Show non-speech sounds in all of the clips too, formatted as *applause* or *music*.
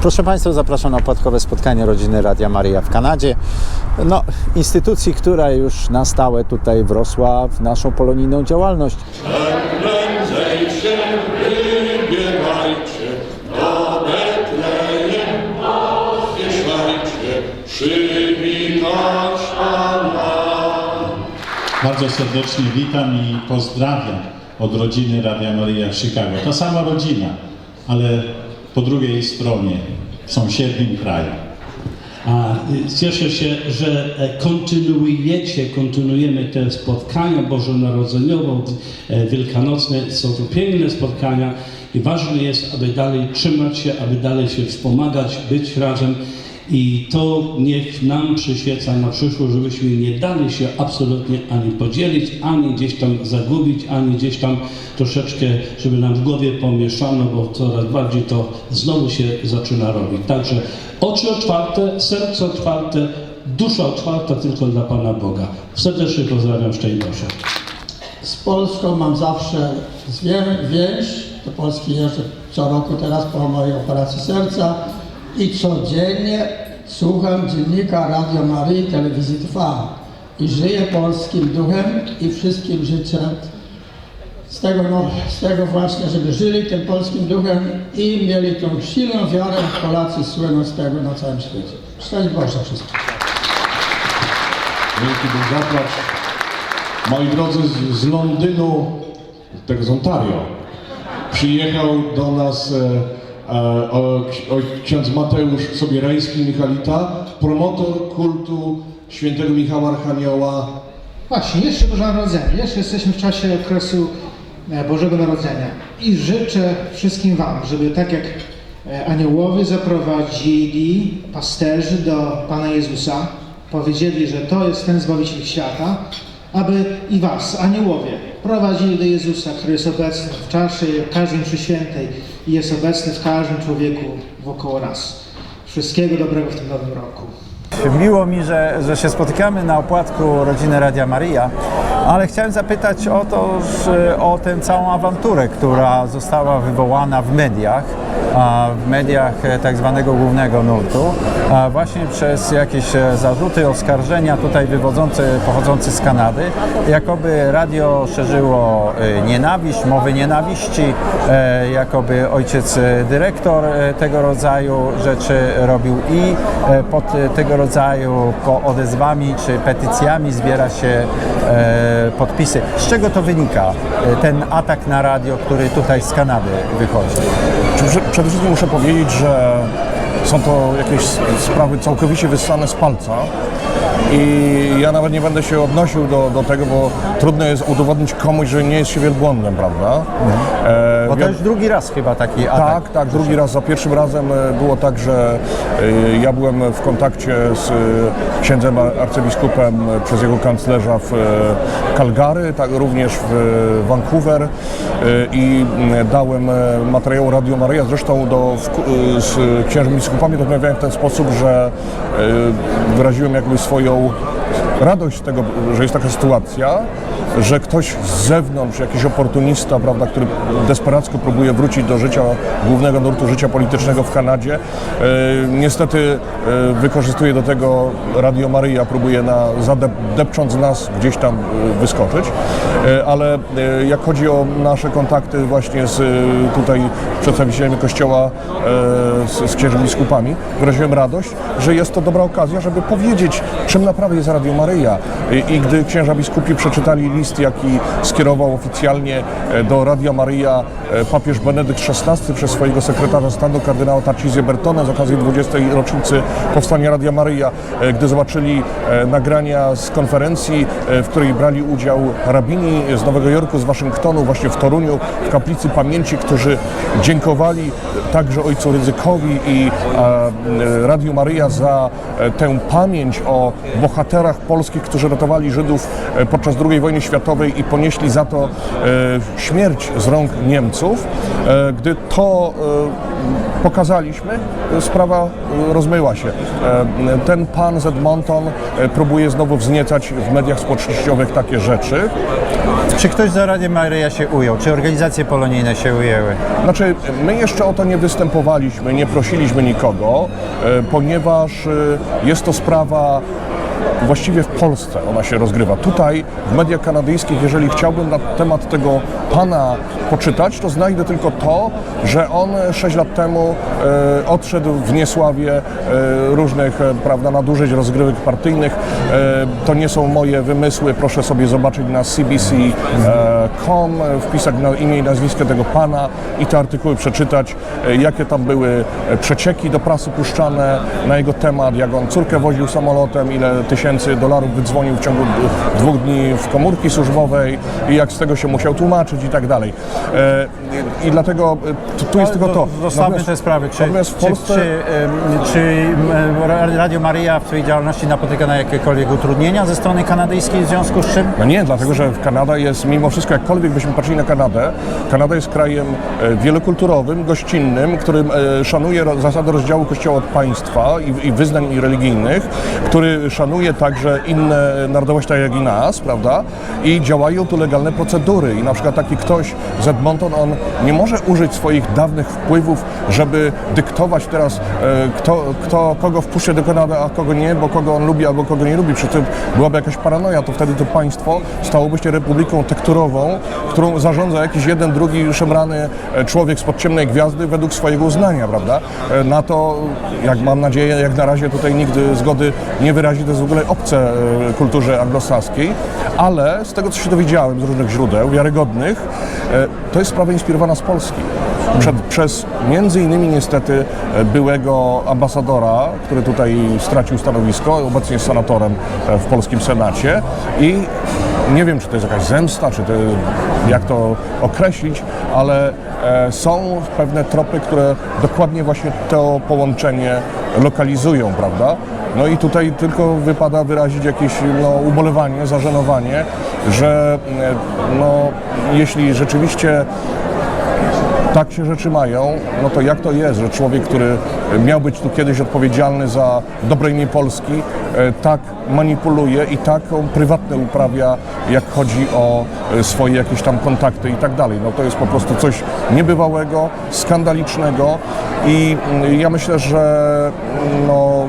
Proszę Państwa, zapraszam na opłatkowe spotkanie rodziny Radia Maria w Kanadzie. No, instytucji, która już na stałe tutaj wrosła w naszą polonijną działalność. Bardzo serdecznie witam i pozdrawiam od rodziny Radia Maria w Chicago. Ta sama rodzina, ale po drugiej stronie, w sąsiednim kraju. A y, cieszę się, że e, kontynuujecie, kontynuujemy te spotkania bożonarodzeniowo-wielkanocne. Są to piękne spotkania i ważne jest, aby dalej trzymać się, aby dalej się wspomagać, być razem. I to niech nam przyświeca na przyszłość, żebyśmy nie dali się absolutnie ani podzielić, ani gdzieś tam zagubić, ani gdzieś tam troszeczkę, żeby nam w głowie pomieszano, bo coraz bardziej to znowu się zaczyna robić. Także oczy otwarte, serce otwarte, dusza otwarta tylko dla Pana Boga. Serdecznie pozdrawiam, Boże. Z Polską mam zawsze więź. Do Polski jeżdżę co roku teraz po mojej operacji serca i codziennie słucham dziennika Radio Marii Telewizji 2 i żyję polskim duchem i wszystkim życzę z tego, no, z tego właśnie, żeby żyli tym polskim duchem i mieli tą silną wiarę, Polacy słyną z tego na całym świecie. Szczęść Boże wszystkim. Wielki Bóg zapłać. Moi drodzy, z, z Londynu, tego z Ontario, przyjechał do nas e, o, o, ksiądz Mateusz Sobierajski Michalita, promotor kultu świętego Michała Archanioła. Właśnie, jeszcze Boże Narodzenie. Jeszcze jesteśmy w czasie okresu e, Bożego Narodzenia. I życzę wszystkim Wam, żeby tak jak e, aniołowie zaprowadzili pasterzy do Pana Jezusa, powiedzieli, że to jest ten Zbawiciel świata, aby i Was, aniołowie, prowadzili do Jezusa, który jest obecny w czasie każdej mszy świętej i jest obecny w każdym człowieku wokoło nas. Wszystkiego dobrego w tym nowym roku. Miło mi, że, że się spotykamy na opłatku rodziny Radia Maria, ale chciałem zapytać o to, o tę całą awanturę, która została wywołana w mediach, w mediach e, tak zwanego głównego nurtu, właśnie przez jakieś e, zarzuty, oskarżenia tutaj wywodzące, pochodzące z Kanady, jakoby radio szerzyło e, nienawiść, mowy nienawiści, jakoby ojciec dyrektor tego rodzaju rzeczy robił i pod tego rodzaju po odezwami czy petycjami zbiera się e, podpisy. Z czego to wynika, e, ten atak na radio, który tutaj z Kanady wychodzi? Prze- Przede wszystkim muszę powiedzieć, że są to jakieś sprawy całkowicie wyssane z palca i ja nawet nie będę się odnosił do, do tego, bo trudno jest udowodnić komuś, że nie jest się wielbłądem, prawda? E, Bo to już drugi raz chyba taki atak. tak, tak, drugi raz. Za pierwszym razem e, było tak, że e, ja byłem w kontakcie z e, księdzem arcybiskupem przez jego kanclerza w Calgary, tak również w Vancouver i dałem materiał Radio Maryja, zresztą do, w, z księżem biskupami rozmawiałem w ten sposób, że wyraziłem jakby swoją radość z tego, że jest taka sytuacja, że ktoś z zewnątrz, jakiś oportunista, prawda, który desperacko próbuje wrócić do życia, głównego nurtu życia politycznego w Kanadzie, e, niestety e, wykorzystuje do tego Radio Maryja, próbuje na, zadep, depcząc nas gdzieś tam e, wyskoczyć, ale jak chodzi o nasze kontakty właśnie z tutaj przedstawicielami Kościoła, z, z księżem biskupami, wyraziłem radość, że jest to dobra okazja, żeby powiedzieć, czym naprawdę jest Radio Maryja. I, i gdy księża biskupi przeczytali list, jaki skierował oficjalnie e, do Radia Maryja e, papież Benedykt XVI przez swojego sekretarza stanu kardynała Tarcísio Bertone z okazji 20. rocznicy powstania Radia Maryja, e, gdy zobaczyli nagrania z konferencji, w której brali udział rabini z Nowego Jorku, z Waszyngtonu, właśnie w Toruniu, w kaplicy pamięci, którzy dziękowali także ojcu Ryzykowi i e, Radiu Maryja za e, tę pamięć o bohaterach polskich, którzy ratowali Żydów e, podczas II wojny światowej i ponieśli za to e, śmierć z rąk Niemców. E, Gdy to e, pokazaliśmy, sprawa e, rozmyła się. E, Ten pan z Edmonton e, próbuje znowu wzniecać w mediach społecznościowych takie rzeczy. Czy ktoś za Radiem Maryja się ujął? Czy organizacje polonijne się ujęły? Znaczy, my jeszcze o to nie występowaliśmy, nie prosiliśmy nikogo, ponieważ jest to sprawa właściwie w Polsce ona się rozgrywa. Tutaj w mediach kanadyjskich, jeżeli chciałbym na temat tego pana poczytać, to znajdę tylko to, że on 6 lat temu e, odszedł w niesławie e, różnych e, prawda, nadużyć, rozgrywek partyjnych. E, to nie są moje wymysły, proszę sobie zobaczyć na cbc.com, e, wpisać na imię i nazwisko tego pana i te artykuły przeczytać, e, jakie tam były e, przecieki do prasy puszczane na jego temat, jak on córkę woził samolotem, ile tysięcy dolarów wydzwonił w ciągu dwóch dni w komórki służbowej i jak z tego się musiał tłumaczyć i tak dalej. E, I dlatego e, tu- jest tylko to. Zostawmy te sprawy. Czy, natomiast w Polsce... czy, czy, czy Radio Maryja w swojej działalności napotyka na jakiekolwiek utrudnienia ze strony kanadyjskiej w związku z czym? No nie, dlatego że Kanada jest, mimo wszystko, jakkolwiek byśmy patrzyli na Kanadę, Kanada jest krajem e, wielokulturowym, gościnnym, którym e, szanuje zasady rozdziału Kościoła od państwa i, i wyznań religijnych, który szanuje także inne narodowości, tak jak i nas, prawda? I działają tu legalne procedury. I na przykład taki ktoś z Edmonton, on nie może użyć swoich dawnych wpływów, żeby dyktować teraz, e, kto, kto, kogo wpuszczę do Kanady, a kogo nie, bo kogo on lubi albo kogo nie lubi. Przy tym byłaby jakaś paranoja, to wtedy to państwo stałoby się republiką tekturową, którą zarządza jakiś jeden, drugi szemrany e, człowiek spod ciemnej gwiazdy według swojego uznania, prawda? E, Na to, jak mam nadzieję, jak na razie tutaj nigdy zgody nie wyrazi, to jest ogóle obce e, kulturze anglosaskiej, ale z tego, co się dowiedziałem z różnych źródeł wiarygodnych, e, to jest sprawa inspirowana z Polski. Przed, przez między innymi niestety e, byłego ambasadora, który tutaj stracił stanowisko, obecnie jest senatorem w polskim Senacie i nie wiem, czy to jest jakaś zemsta, czy to, jak to określić, ale e, są pewne tropy, które dokładnie właśnie to połączenie lokalizują, prawda? No i tutaj tylko wypada wyrazić jakieś no, ubolewanie, zażenowanie, że e, no, jeśli rzeczywiście tak się rzeczy mają, no to jak to jest, że człowiek, który miał być tu kiedyś odpowiedzialny za dobre imię Polski, e, tak manipuluje i taką prywatne uprawia, jak chodzi o e, swoje jakieś tam kontakty i tak dalej. No to jest po prostu coś niebywałego, skandalicznego i mm, ja myślę, że mm, no,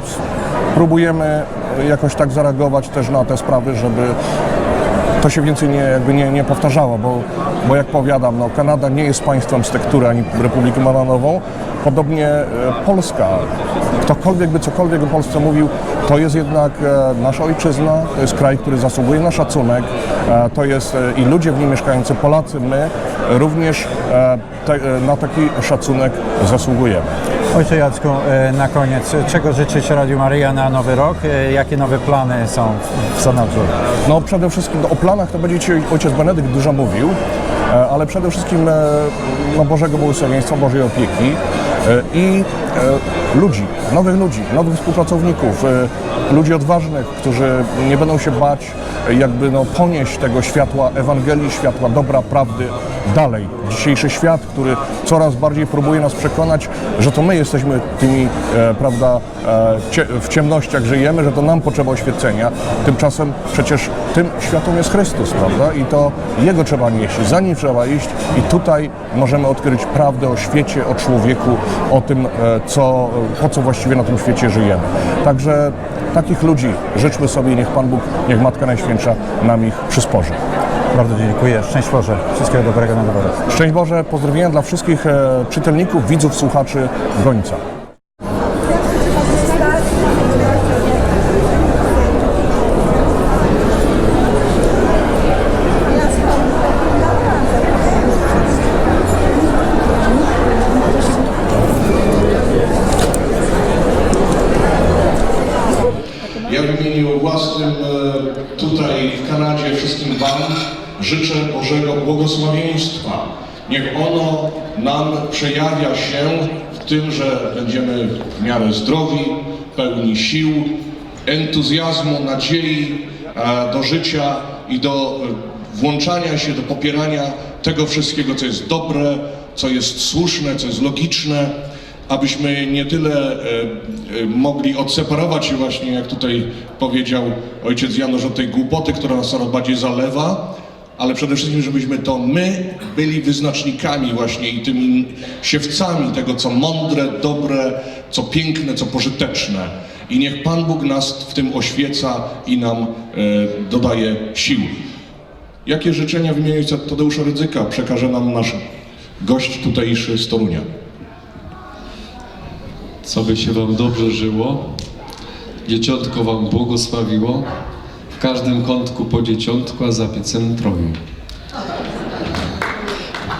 próbujemy jakoś tak zareagować też na te sprawy, żeby to się więcej nie, jakby nie, nie powtarzało, bo, bo jak powiadam, no, Kanada nie jest państwem z tektury ani Republiką Bananową. Podobnie e, Polska, ktokolwiek by cokolwiek o Polsce mówił, to jest jednak e, nasza ojczyzna, to jest kraj, który zasługuje na szacunek, e, to jest i ludzie w nim mieszkający, Polacy, my również na taki szacunek zasługujemy. Ojcze Jacku, e, na koniec, czego życzyć Radiu Maryja na nowy rok? E, Jakie nowe plany są w- Sanoczu? No przede wszystkim no, o planach to będzie dzisiaj ojciec Benedykt dużo mówił, e, ale przede wszystkim no, Bożego błogosławieństwa, Bożej opieki i ludzi, nowych ludzi, nowych współpracowników, ludzi odważnych, którzy nie będą się bać jakby no, ponieść tego światła Ewangelii, światła dobra, prawdy dalej. Dzisiejszy świat, który coraz bardziej próbuje nas przekonać, że to my jesteśmy tymi, e, prawda, e, cie, w ciemnościach żyjemy, że to nam potrzeba oświecenia. Tymczasem przecież tym światłem jest Chrystus, prawda? I to Jego trzeba nieść, za Nim trzeba iść i tutaj możemy odkryć prawdę o świecie, o człowieku, o tym, e, co, po co właściwie na tym świecie żyjemy. Także takich ludzi życzmy sobie, niech Pan Bóg, niech Matka Najświętsza nam ich przysporzy. Bardzo dziękuję. Szczęść Boże. Wszystkiego dobrego na rok. Szczęść Boże, pozdrowienia dla wszystkich e, czytelników, widzów, słuchaczy Gońca. Ja w imieniu własnym e, tutaj w Kanadzie wszystkim Wam życzę Bożego błogosławieństwa. Niech ono nam przejawia się w tym, że będziemy w miarę zdrowi, pełni sił, entuzjazmu, nadziei e, do życia i do e, włączania się, do popierania tego wszystkiego, co jest dobre, co jest słuszne, co jest logiczne, abyśmy nie tyle e, e, mogli odseparować się właśnie, jak tutaj powiedział ojciec Janusz, od tej głupoty, która nas coraz bardziej zalewa, ale przede wszystkim, żebyśmy to my byli wyznacznikami właśnie i tymi siewcami tego, co mądre, dobre, co piękne, co pożyteczne. I niech Pan Bóg nas w tym oświeca i nam e, dodaje sił. Jakie życzenia w imieniu Tadeusza Rydzyka przekaże nam nasz gość tutejszy z Torunia? Co by się Wam dobrze żyło, dzieciątko Wam błogosławiło, w każdym kątku po dzieciątku, a za piecem troje.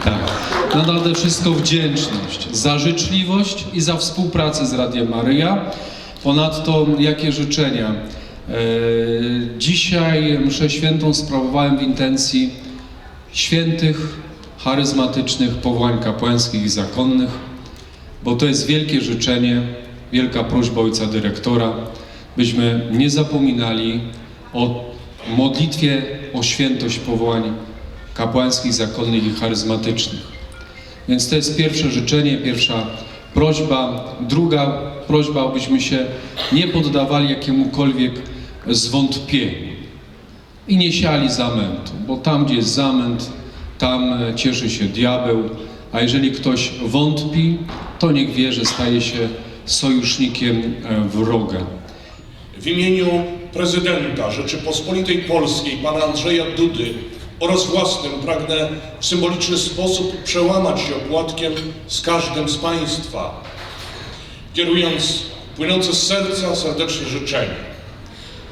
Tak. Nade wszystko wdzięczność za życzliwość i za współpracę z Radiem Maryja. Ponadto jakie życzenia? E, dzisiaj mszę świętą sprawowałem w intencji świętych, charyzmatycznych powołań kapłańskich i zakonnych bo to jest wielkie życzenie, wielka prośba ojca dyrektora, byśmy nie zapominali o modlitwie o świętość powołań kapłańskich, zakonnych i charyzmatycznych. Więc to jest pierwsze życzenie, pierwsza prośba. Druga prośba, abyśmy się nie poddawali jakiemukolwiek zwątpieniu i nie siali zamętu, bo tam, gdzie jest zamęt, tam cieszy się diabeł, a jeżeli ktoś wątpi, to niech wie, że staje się sojusznikiem e, wroga. W imieniu prezydenta Rzeczypospolitej Polskiej, pana Andrzeja Dudy oraz własnym pragnę w symboliczny sposób przełamać się opłatkiem z każdym z Państwa, kierując płynące z serca serdeczne życzenia.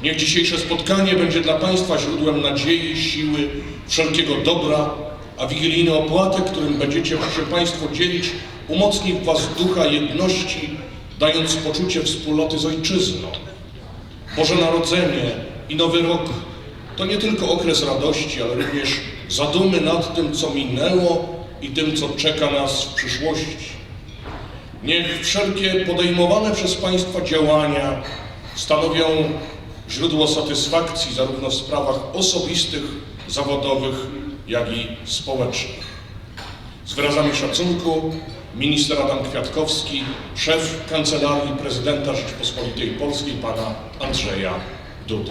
Niech dzisiejsze spotkanie będzie dla Państwa źródłem nadziei, siły, wszelkiego dobra, a wigilijny opłatek, którym będziecie się Państwo dzielić, umocni w Was ducha jedności, dając poczucie wspólnoty z Ojczyzną. Boże Narodzenie i Nowy Rok to nie tylko okres radości, ale również zadumy nad tym, co minęło i tym, co czeka nas w przyszłości. Niech wszelkie podejmowane przez Państwa działania stanowią źródło satysfakcji zarówno w sprawach osobistych, zawodowych, jak i społecznych. Z wyrazami szacunku minister Adam Kwiatkowski, szef Kancelarii Prezydenta Rzeczypospolitej Polskiej, pana Andrzeja Dudy.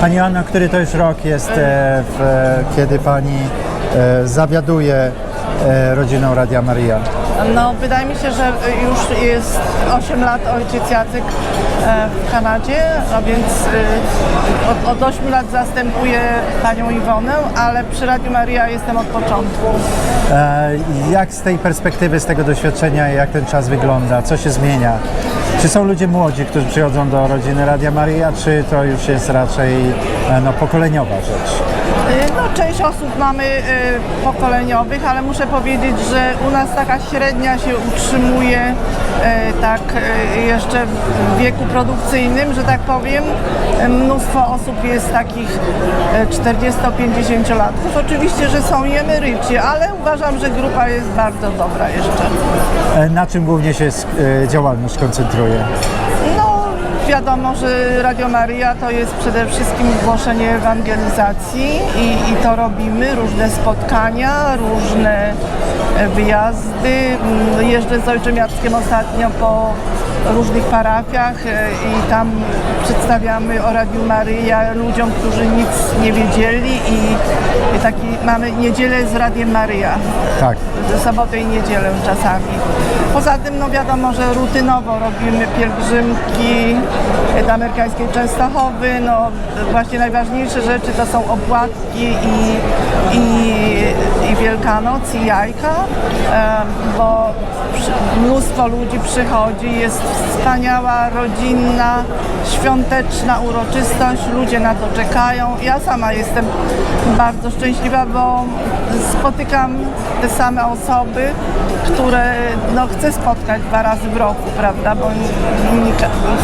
Pani Anna, który to już rok jest, e, w, kiedy Pani e, zawiaduje e, rodziną Radia Maria? No, wydaje mi się, że już jest 8 lat ojciec Jacek e, w Kanadzie, a więc e, od, od 8 lat zastępuję panią Iwonę, ale przy Radiu Maria jestem od początku. E, Jak z tej perspektywy, z tego doświadczenia, jak ten czas wygląda? Co się zmienia? Czy są ludzie młodzi, którzy przychodzą do rodziny Radia Maria, czy to już jest raczej e, no, pokoleniowa rzecz? E, No, część osób mamy e, pokoleniowych, ale muszę powiedzieć, że u nas taka średnia się utrzymuje e, tak jeszcze w wieku produkcyjnym, że tak powiem. Mnóstwo osób jest takich e, 40-50 latków. Oczywiście, że są i emeryci, ale uważam, że grupa jest bardzo dobra jeszcze. Na czym głównie się działalność koncentruje? No, wiadomo, że Radio Maria to jest przede wszystkim głoszenie ewangelizacji i, i to robimy, różne spotkania, różne e, wyjazdy. Mm, Jeżdżę z Ojczym Jackiem ostatnio po różnych parafiach e, i tam przedstawiamy o Radiu Maryja ludziom, którzy nic nie wiedzieli i, taki mamy niedzielę z Radiem Maryja Tak. sobotę i niedzielę czasami. Poza tym, no wiadomo, że rutynowo robimy pielgrzymki do amerykańskiej Częstochowy. No właśnie najważniejsze rzeczy to są opłatki i, i, i Wielkanoc i jajka, em, bo mnóstwo ludzi przychodzi, jest wspaniała, rodzinna, świąteczna uroczystość, ludzie na to czekają. Ja sama jestem bardzo szczęśliwa, bo spotykam te same osoby, które no, chcę spotkać dwa razy w roku, prawda, bo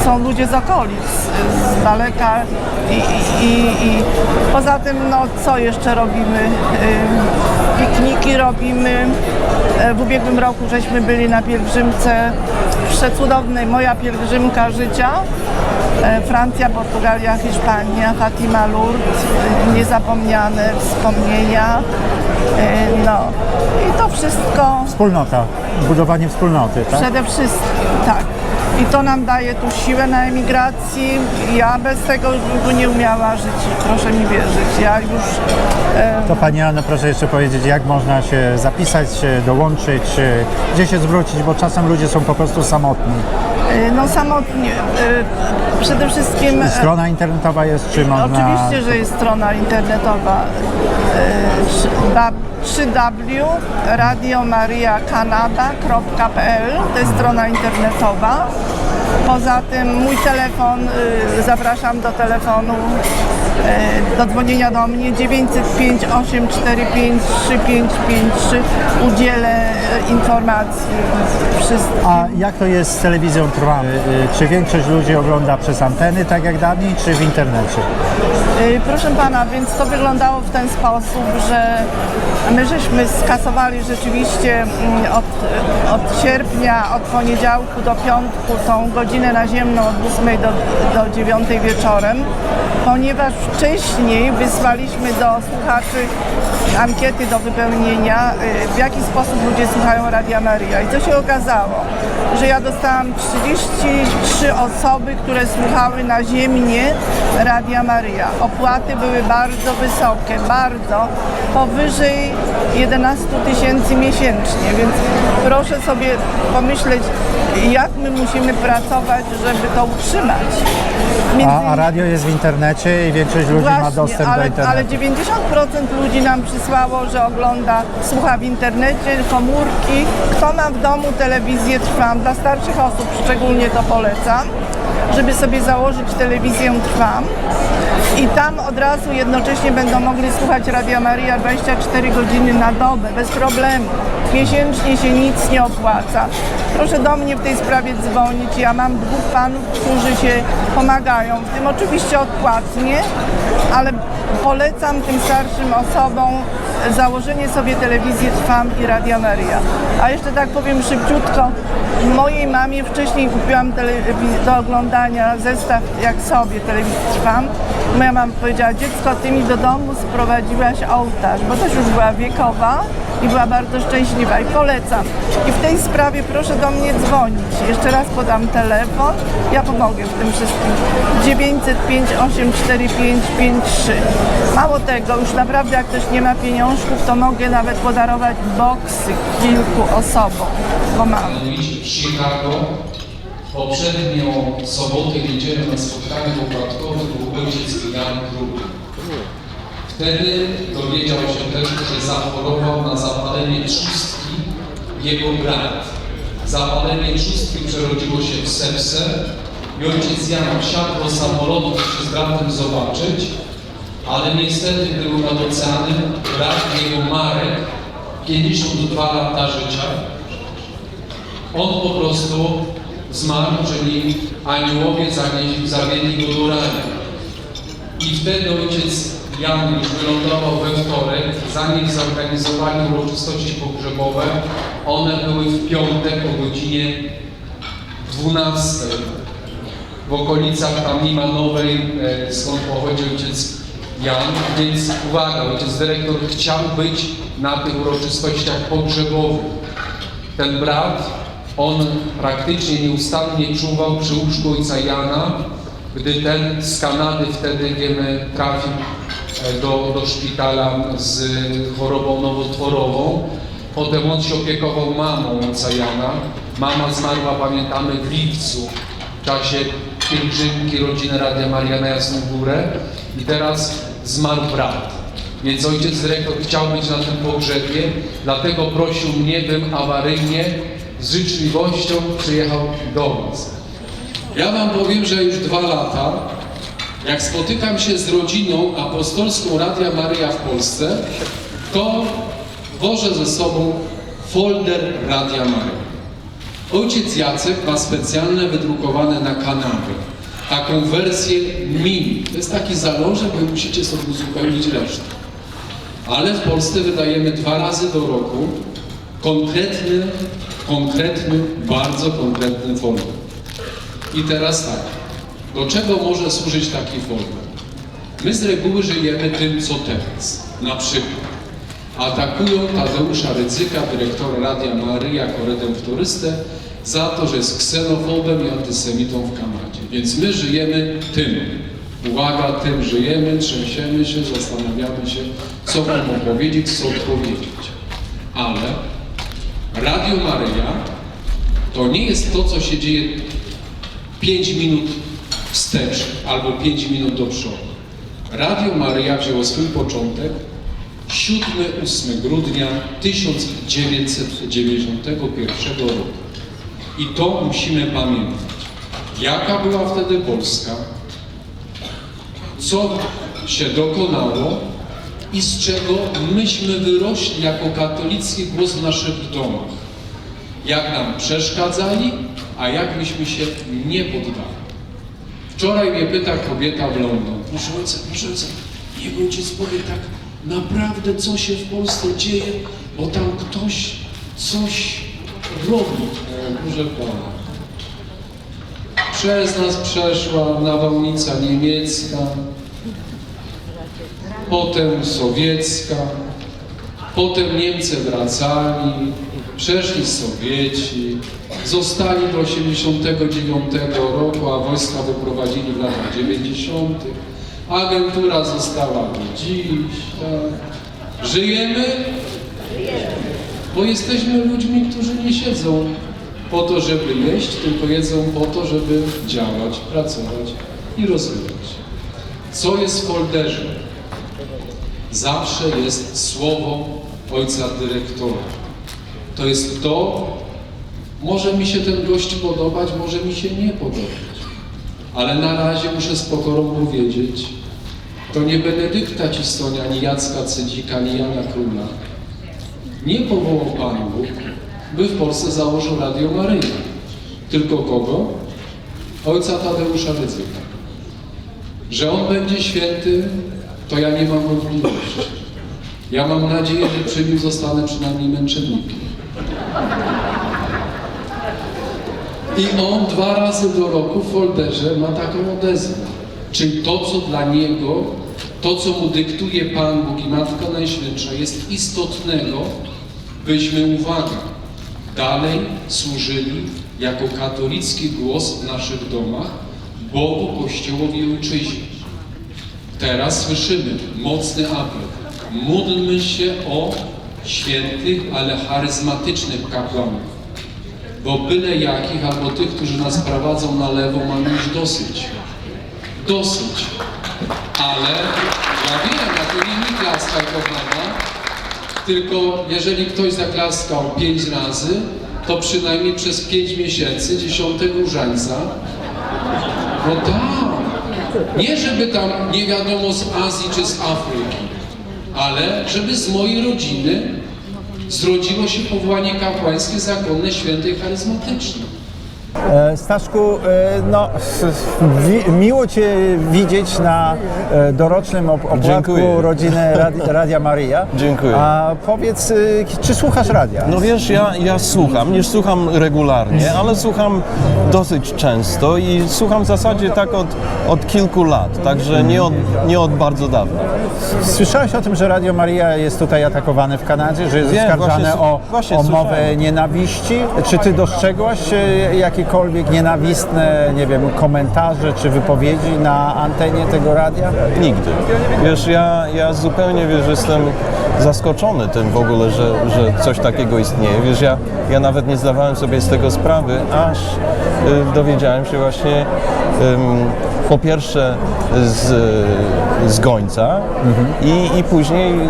są ludzie z okolic, z daleka i, i, i, poza tym, no co jeszcze robimy? Pikniki robimy. E, W ubiegłym roku żeśmy byli na pielgrzymce przecudownej Moja pielgrzymka życia. E, Francja, Portugalia, Hiszpania, Fatima Lourdes, niezapomniane wspomnienia. E, No i to wszystko Wspólnota, budowanie wspólnoty, tak? przede wszystkim, tak. I to nam daje tu siłę na emigracji. Ja bez tego tu nie umiała żyć, proszę mi wierzyć. Ja już To Pani Anno, proszę jeszcze powiedzieć, jak można się zapisać, dołączyć, e, gdzie się zwrócić, bo czasem ludzie są po prostu samotni. e, no samotnie, przede wszystkim... e, Strona internetowa jest, czy można... Oczywiście, że jest strona internetowa e, 3w radiomariakanada.pl to jest strona internetowa. Poza tym mój telefon, zapraszam do telefonu do dzwonienia do mnie 905 845 3553 udzielę y, informacji wszystkich. A jak to jest z telewizją trwałą? E, e, Czy większość ludzi ogląda przez anteny, tak jak dawniej, czy w internecie? Proszę pana, więc to wyglądało w ten sposób, że my żeśmy skasowali rzeczywiście mm, od, od sierpnia, od poniedziałku do piątku tą godzinę naziemną od 8 do, do 9 wieczorem, ponieważ wcześniej wysłaliśmy do słuchaczy ankiety do wypełnienia, y, w jaki sposób ludzie słuchają Radia Maria. I co się okazało? Że ja dostałam 33 osoby, które słuchały naziemnie Radia Maria. Opłaty były bardzo wysokie, bardzo, powyżej 11 tysięcy miesięcznie, więc proszę sobie pomyśleć, jak my musimy pracować, żeby to utrzymać. Między A, a radio jest w internecie i większość ludzi ma dostęp do ale, internetu. ale 90% ludzi nam przysłało, że ogląda, słucha w internecie, komórki. Kto ma w domu telewizję Trwam, dla starszych osób szczególnie to polecam, żeby sobie założyć telewizję Trwam i tam od razu jednocześnie będą mogli słuchać Radia Maria 24 godziny na dobę, bez problemu. Miesięcznie się nic nie opłaca. Proszę do mnie w tej sprawie dzwonić. Ja mam dwóch panów, którzy się pomagają. W tym oczywiście odpłatnie, ale polecam tym starszym osobom założenie sobie telewizji Trwam i Radia Maria. A jeszcze tak powiem szybciutko, mojej mamie wcześniej kupiłam do oglądania zestaw jak sobie telewizji Trwam. Moja mama powiedziała, dziecko, ty mi do domu sprowadziłaś ołtarz, bo też już była wiekowa i była bardzo szczęśliwa i polecam. I w tej sprawie proszę do mnie dzwonić. Jeszcze raz podam telefon, ja pomogę w tym wszystkim. 905 845 53. Mało tego, już naprawdę jak ktoś nie ma pieniążków, to mogę nawet podarować boksy kilku osobom, bo mam. Poprzednią sobotę i na spotkaniu opłatkowych był ojciec Jan Kruk. Wtedy dowiedział się też, że zachorował na zapalenie trzustki jego brat. Zapalenie trzustki przerodziło się w sepsę i ojciec Jan wsiadł do samolotu, by się z bratem zobaczyć, ale niestety był nad oceanem, brat jego Marek, 52 lata życia, on po prostu zmarł, czyli aniołowie zanieśli, go do raju. I wtedy ojciec Jan już wylądował we wtorek, zanim zorganizowali uroczystości pogrzebowe. One były w piątek o godzinie 12 w okolicach tam Limanowej, e, skąd pochodzi ojciec Jan. Więc uwaga, ojciec dyrektor chciał być na tych uroczystościach pogrzebowych. Ten brat, on praktycznie nieustannie czuwał przy łóżku ojca Jana, gdy ten z Kanady wtedy, wiemy, trafił e, do, do szpitala z chorobą nowotworową. Potem on się opiekował mamą ojca Jana. Mama zmarła, pamiętamy, w lipcu, w czasie pielgrzymki rodziny Radia Maria na Jasną Górę. I teraz zmarł brat. Więc ojciec dyrektor chciał być na tym pogrzebie, dlatego prosił mnie, bym awaryjnie z życzliwością przyjechał do nas. Ja wam powiem, że już dwa lata, jak spotykam się z rodziną apostolską Radia Maryja w Polsce, to wożę ze sobą folder Radia Maryja. Ojciec Jacek ma specjalne wydrukowane na kanapie. Taką wersję mini. To jest taki zalążek, bo musicie sobie uzupełnić resztę. Ale w Polsce wydajemy dwa razy do roku konkretny konkretny, bardzo konkretny folder. I teraz tak, do czego może służyć taki folder? My z reguły żyjemy tym, co teraz. Na przykład atakują Tadeusza Rydzyka, dyrektora Radia Maryja, jako redemptorystę, za to, że jest ksenofobem i antysemitą w Kanadzie. Więc my żyjemy tym. Uwaga, tym żyjemy, trzęsiemy się, zastanawiamy się, co mu opowiedzieć, co odpowiedzieć. Ale Radio Maryja to nie jest to, co się dzieje 5 minut wstecz albo 5 minut do przodu. Radio Maryja wzięło swój początek 7-8 grudnia 1991 roku. I to musimy pamiętać. Jaka była wtedy Polska, co się dokonało i z czego myśmy wyrośli jako katolicki głos w naszych domach. Jak nam przeszkadzali, a jak myśmy się nie poddali. Wczoraj mnie pyta kobieta w London. Proszę ojca, proszę ojca, niech ojciec powie tak naprawdę, co się w Polsce dzieje, bo tam ktoś coś robi. E, Proszę pana. Przez nas przeszła nawałnica niemiecka, potem sowiecka, potem Niemcy wracali, przeszli Sowieci, zostali do 89 roku, a wojska wyprowadzili w latach 90. Agentura została do dziś. Tak. Żyjemy, bo jesteśmy ludźmi, którzy nie siedzą po to, żeby jeść, tylko jedzą po to, żeby działać, pracować i rozwijać. Co jest w folderze? Zawsze jest słowo ojca dyrektora. To jest to, może mi się ten gość podobać, może mi się nie podobać. Ale na razie muszę z pokorą powiedzieć, to nie Benedykta Cistonia, ani Jacka Cydzika, ani Jana Króla. Nie powołał Pan Bóg, by w Polsce założył Radio Maryja. Tylko kogo? Ojca Tadeusza Rydzyka. Że on będzie święty, to ja nie mam wątpliwości. Ja mam nadzieję, że przy nim zostanę przynajmniej męczennikiem. I on dwa razy do roku w folderze ma taką odezwę. Czyli to, co dla niego, to, co mu dyktuje Pan Bóg i Matka Najświętsza jest istotnego, byśmy, uwaga, dalej służyli jako katolicki głos w naszych domach Bogu, Kościołowi i Ojczyźnie. Teraz słyszymy mocny apel. Módlmy się o świętych, ale charyzmatycznych kapłanów. Bo byle jakich albo tych, którzy nas prowadzą na lewo, mamy już dosyć. Dosyć. Ale ja wiem, ja to nie mi klaskaj, kochana, tylko jeżeli ktoś zaklaskał pięć razy, to przynajmniej przez pięć miesięcy, 10 różańca, no tak. Nie żeby tam nie wiadomo z Azji czy z Afryki, ale żeby z mojej rodziny zrodziło się powołanie kapłańskie, zakonne, święte i charyzmatyczne. E, Staszku, e, no, miło Cię widzieć na e, dorocznym op- opłatku Dziękuję. rodziny Radi- *laughs* Radia Maryja. Dziękuję. A powiedz, e, czy słuchasz radia? No wiesz, ja, ja słucham, nie słucham regularnie, ale słucham dosyć często i słucham w zasadzie tak od, od kilku lat, także nie od, nie od bardzo dawna. Słyszałeś o tym, że Radio Maryja jest tutaj atakowane w Kanadzie, że jest Wiem, oskarżane właśnie o, właśnie o mowę nienawiści? Czy Ty dostrzegłaś e, jakiekolwiek nienawistne, nie wiem, komentarze czy wypowiedzi na antenie tego radia? Nigdy. Wiesz, ja, ja zupełnie, wiesz, jestem zaskoczony tym w ogóle, że, że coś takiego istnieje. Wiesz, ja, ja nawet nie zdawałem sobie z tego sprawy, aż y, dowiedziałem się właśnie ym, po pierwsze z, z gońca i, i później ym,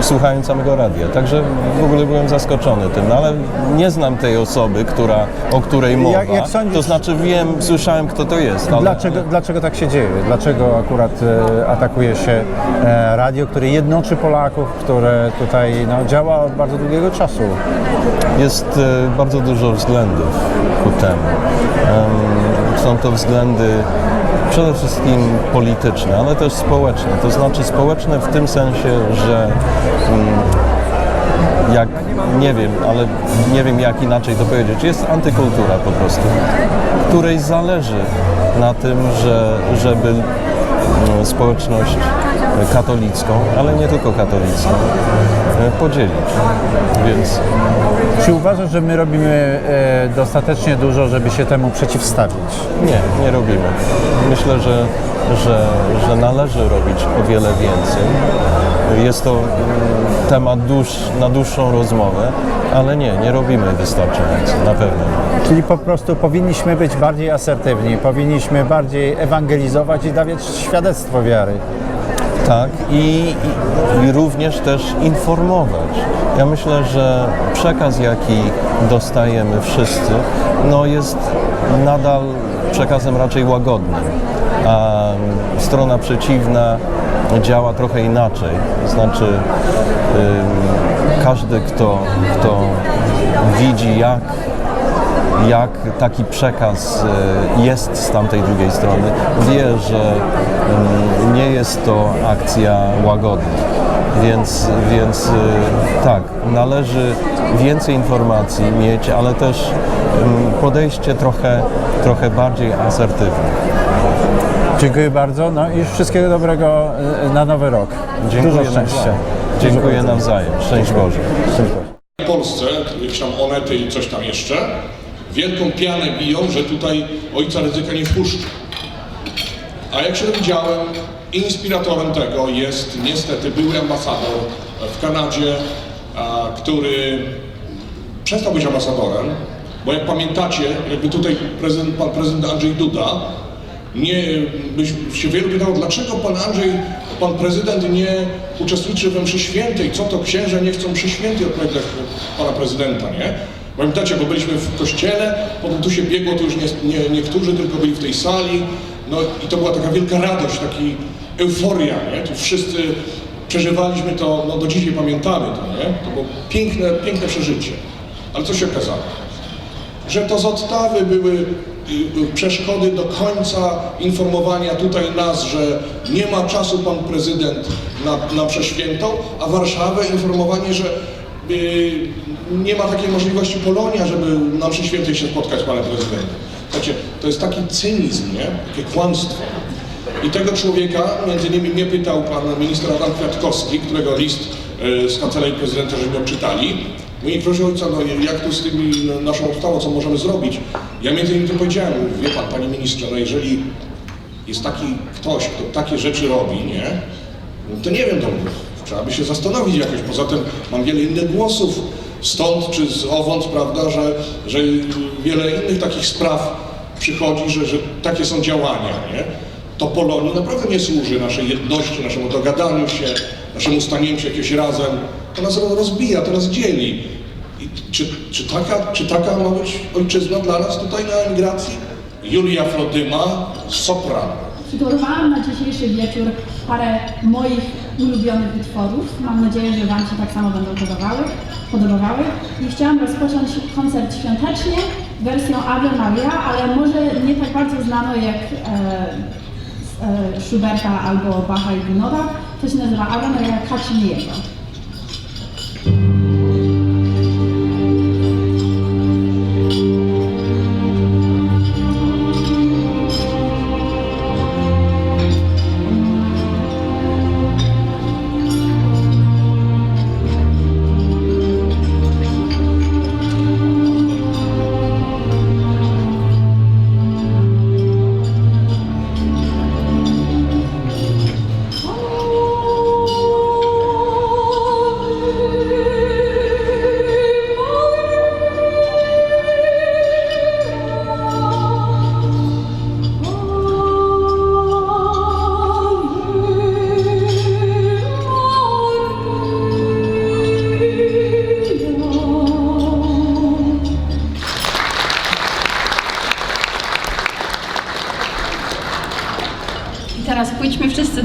słuchając samego radia. Także w ogóle byłem zaskoczony tym, no, ale nie znam tej osoby, która, o której mowa. Jak- jak sądzisz- to znaczy wiem, słyszałem kto to jest. Ale, Dlaczego, dlaczego tak się dzieje? Dlaczego akurat e, atakuje się e, radio, które jednoczy Polaków, które tutaj no, działa od bardzo długiego czasu? Jest e, bardzo dużo względów ku temu. Em, Są to względy przede wszystkim polityczne, ale też społeczne. To znaczy społeczne w tym sensie, że mm, jak, nie wiem, ale nie wiem jak inaczej to powiedzieć, jest antykultura po prostu, której zależy na tym, że, żeby mm, społeczność katolicką, ale nie tylko katolicką, e, podzielić. Więc Czy uważasz, że my robimy e, dostatecznie dużo, żeby się temu przeciwstawić? nie, nie robimy. Myślę, że, że, że należy robić o wiele więcej. Jest to mm, temat dłuż, na dłuższą rozmowę, ale nie, nie robimy wystarczająco, na pewno. Czyli po prostu powinniśmy być bardziej asertywni, powinniśmy bardziej ewangelizować i dawać świadectwo wiary. Tak, i, i, również też informować. Ja myślę, że przekaz, jaki dostajemy wszyscy, no jest nadal przekazem raczej łagodnym, a strona przeciwna działa trochę inaczej. Znaczy, ym, każdy, kto, kto widzi, jak jak taki przekaz e, jest z tamtej drugiej strony, wie, że mm, nie jest to akcja łagodna. Więc, więc e, tak, należy więcej informacji mieć, ale też mm, podejście trochę, trochę bardziej asertywne. Dziękuję bardzo, no i wszystkiego dobrego e, na nowy rok. Dużo szczęścia. Dziękuję nawzajem. Szczęść Boże. Szczęść Boże. W Polsce, jakieś tam Onety i coś tam jeszcze, wielką pianę biją, że tutaj ojca ryzyka nie wpuszcza. A jak się dowiedziałem, inspiratorem tego jest niestety były ambasador w Kanadzie, który przestał być ambasadorem, bo jak pamiętacie, jakby tutaj prezydent, pan prezydent Andrzej Duda, nie, się wielu pytało, dlaczego pan Andrzej, pan prezydent nie uczestniczy we mszy świętej, co to księża nie chcą mszy świętej odpowiadać pana prezydenta, nie? Pamiętacie, bo byliśmy w kościele, potem tu się biegło, to już nie, nie, niektórzy tylko byli w tej sali, no i to była taka wielka radość, taki euforia, nie? Tu wszyscy przeżywaliśmy to, no do dzisiaj pamiętamy to, nie? To było piękne, piękne przeżycie. Ale co się okazało? że to z odstawy były y, y, przeszkody do końca informowania tutaj nas, że nie ma czasu pan prezydent na, na przeświętą, a Warszawę informowanie, że y, nie ma takiej możliwości Polonia, żeby na mszy świętej się spotkać z panem prezydentem. Słuchajcie, to jest taki cynizm, nie? Takie kłamstwo. I tego człowieka, między innymi mnie pytał pan minister Adam Kwiatkowski, którego list e, z kancelarii prezydenta, żeśmy odczytali. Mówi, proszę ojca, no jak tu z tymi no, naszą ustawą, co możemy zrobić? Ja między innymi to powiedziałem, wie pan, panie ministrze, no jeżeli jest taki ktoś, kto takie rzeczy robi, nie? No to nie wiem, to trzeba by się zastanowić jakoś. Poza tym mam wiele innych głosów stąd czy z owąd, prawda, że, że wiele innych takich spraw przychodzi, że, że takie są działania, nie? To Polonii naprawdę nie służy naszej jedności, naszemu dogadaniu się, naszemu stanięciu się jakieś razem. To nas rozbija, to nas dzieli. I czy, czy, taka, czy taka ma być ojczyzna dla nas tutaj na emigracji? Julia Frodyma, sopran. Przygotowałam na dzisiejszy wieczór parę moich ulubionych utworów. Mam nadzieję, że Wam się tak samo będą podobały. podobały. I chciałam rozpocząć koncert świątecznie wersją Ave Maria, ale może nie tak bardzo znaną jak e, e, Schuberta albo Bacha i Gunowa. To się nazywa Ave Maria.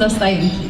I